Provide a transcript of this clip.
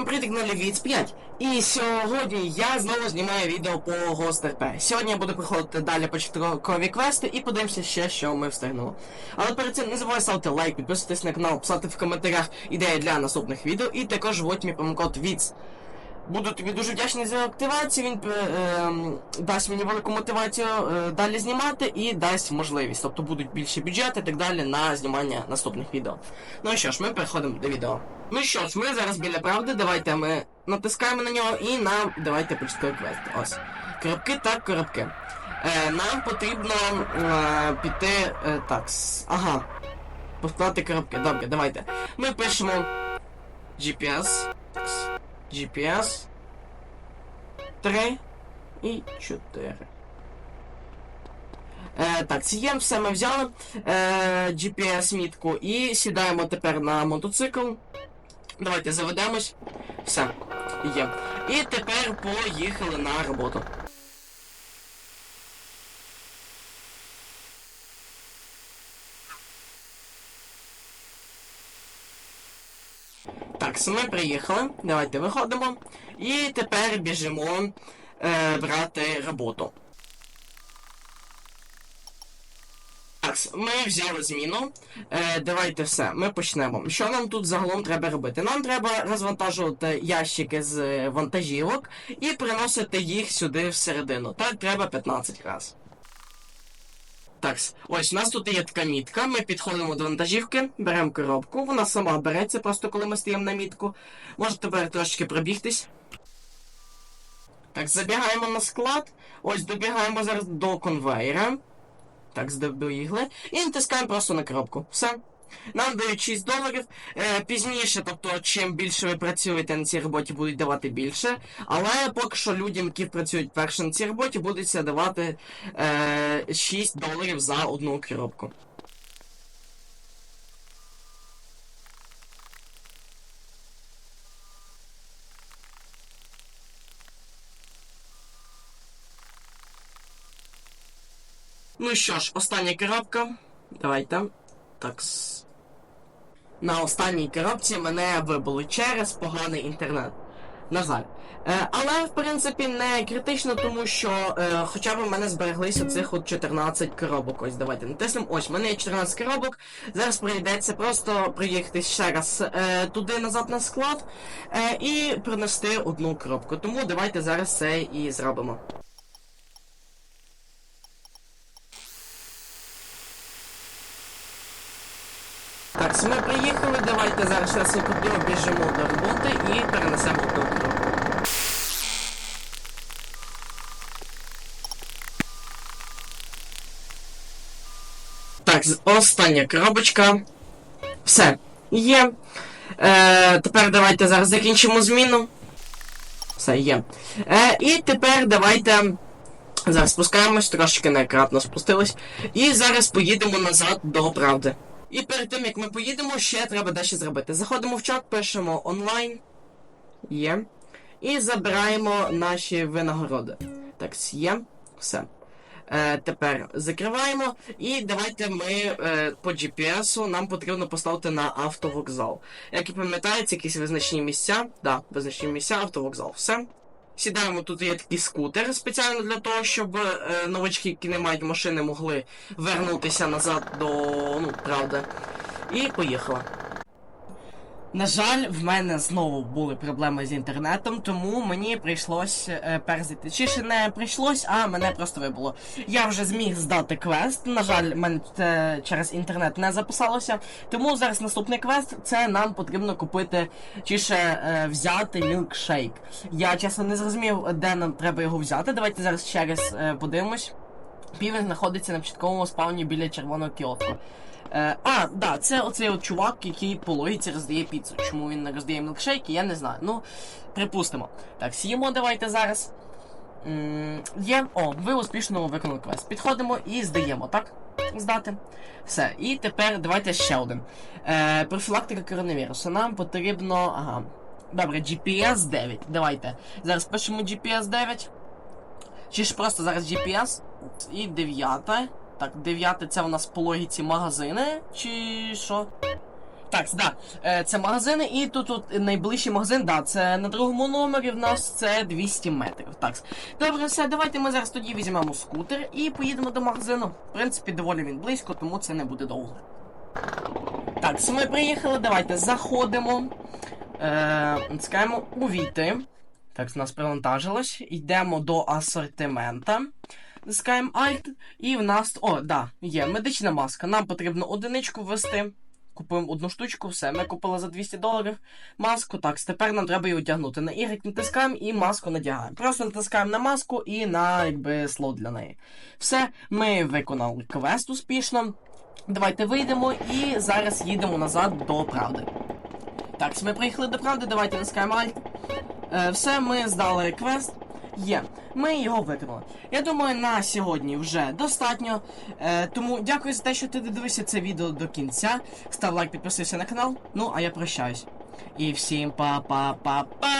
Всім привіт, на Лівіц 5. І сьогодні я знову знімаю відео по Ghost. Сьогодні я буду проходити далі початкові квести і подивимося ще, що ми встигнули. Але перед цим не забувай ставити лайк, підписуватись на канал, писати в коментарях ідеї для наступних відео і також вводь мій промокод VITS. Буду тобі дуже вдячний за активацію, він е, ем, дасть мені велику мотивацію е, далі знімати і дасть можливість. Тобто будуть більші бюджети і так далі на знімання наступних відео. Ну що ж, ми переходимо до відео. Ну що ж, ми зараз біля правди, давайте ми натискаємо на нього і нам давайте початковий квест. Ось. Коробки так, коробки. Е, нам потрібно е, піти. Е, так. Ага. Поставити коробки. Добре, давайте. Ми пишемо GPS. GPS 3 і 4. Е, так, цієм все ми взяли е, GPS-мітку і сідаємо тепер на мотоцикл. Давайте заведемось. Все, є. І тепер поїхали на роботу. Так, ми приїхали. Давайте виходимо. І тепер біжимо е, брати роботу. Так, ми взяли зміну. Е, давайте все, ми почнемо. Що нам тут загалом треба робити? Нам треба розвантажувати ящики з е, вантажівок і приносити їх сюди всередину. Так треба 15 разів. Так, ось у нас тут є така мітка. Ми підходимо до вантажівки, беремо коробку, вона сама береться, просто коли ми стоїмо на мітку. Можете тепер трошки пробігтись. Так, забігаємо на склад. Ось добігаємо зараз до конвейера. Так, здобігли. І натискаємо просто на коробку. Все. Нам дають 6 доларів. Е, пізніше, тобто, чим більше ви працюєте на цій роботі, будуть давати більше. Але поки що людям, які працюють перше на цій роботі, будуть давати е, 6 доларів за одну коробку. Ну що ж, остання коробка. Давайте. Так. На останній коробці мене вибили через поганий інтернет. На жаль. Е, але, в принципі, не критично, тому що е, хоча б в мене збереглися цих от 14 коробок. Ось давайте натиснемо. Ось, в мене є 14 коробок. Зараз прийдеться просто приїхати ще раз е, туди назад на склад е, і принести одну коробку. Тому давайте зараз це і зробимо. Так, ми приїхали, давайте зараз на секунду біжимо до роботи і перенесемо одну. Так, остання коробочка. Все. Є. Е, тепер давайте зараз закінчимо зміну. Все, є. Е, і тепер давайте. Зараз спускаємось, трошки неаккуратно спустились. І зараз поїдемо назад до правди. І перед тим як ми поїдемо, ще треба дещо зробити. Заходимо в чат, пишемо онлайн. Є. І забираємо наші винагороди. Так, є. Все. Е, тепер закриваємо. І давайте ми е, по GPS нам потрібно поставити на автовокзал. Як і пам'ятаєте, якісь визначні місця. Да, визначні місця, автовокзал. Все. Сідаємо, тут є такий скутер спеціально для того, щоб е, новачки, які не мають машини, могли вернутися назад до ну, правди. І поїхала. На жаль, в мене знову були проблеми з інтернетом, тому мені прийшлось е, перзити. Чи ще не прийшлось, а мене просто вибуло. Я вже зміг здати квест. На жаль, мене це через інтернет не записалося. Тому зараз наступний квест це нам потрібно купити чи ще е, взяти мілкшейк. Я чесно не зрозумів, де нам треба його взяти. Давайте зараз ще раз е, подивимось. Півень знаходиться на початковому спавні біля червоного кіотку. Е, а, да, це оцей от чувак, який по логіці роздає піцу. Чому він не роздає мілкшейки, я не знаю. Ну, припустимо. Так, сіємо давайте зараз. Є. О, ви успішно виконали квест. Підходимо і здаємо, так? Здати. Все. І тепер давайте ще один. Е, профілактика коронавірусу. Нам потрібно. Ага. Добре, GPS 9. Давайте. Зараз пишемо GPS 9. Чи ж просто зараз GPS і 9. Так, 9 це у нас по логіці магазини, чи що? Так, да, е, це магазини, і тут, тут найближчий магазин, да, це на другому номері в нас це 200 метрів. Так, добре, все, давайте ми зараз тоді візьмемо скутер і поїдемо до магазину. В принципі, доволі він близько, тому це не буде довго. Так, ми приїхали, давайте заходимо. Е, Скаємо увійти. Так, з нас привантажилось. Йдемо до асортимента. Натискаємо Alt, і в нас. О, да, є медична маска. Нам потрібно одиничку ввести. Купуємо одну штучку, все. Ми купили за 200 доларів маску. Так, тепер нам треба її одягнути. На Y натискаємо і маску надягаємо. Просто натискаємо на маску і на якби слот для неї. Все, ми виконали квест успішно. Давайте вийдемо і зараз їдемо назад до правди. Так, ми приїхали до правди, давайте натискаємо Alt. Е, все, ми здали квест. Є, ми його виконали. Я думаю, на сьогодні вже достатньо. Е, тому дякую за те, що ти додивився це відео до кінця. Став лайк, підписуйся на канал. Ну, а я прощаюсь. І всім па-па-па-па!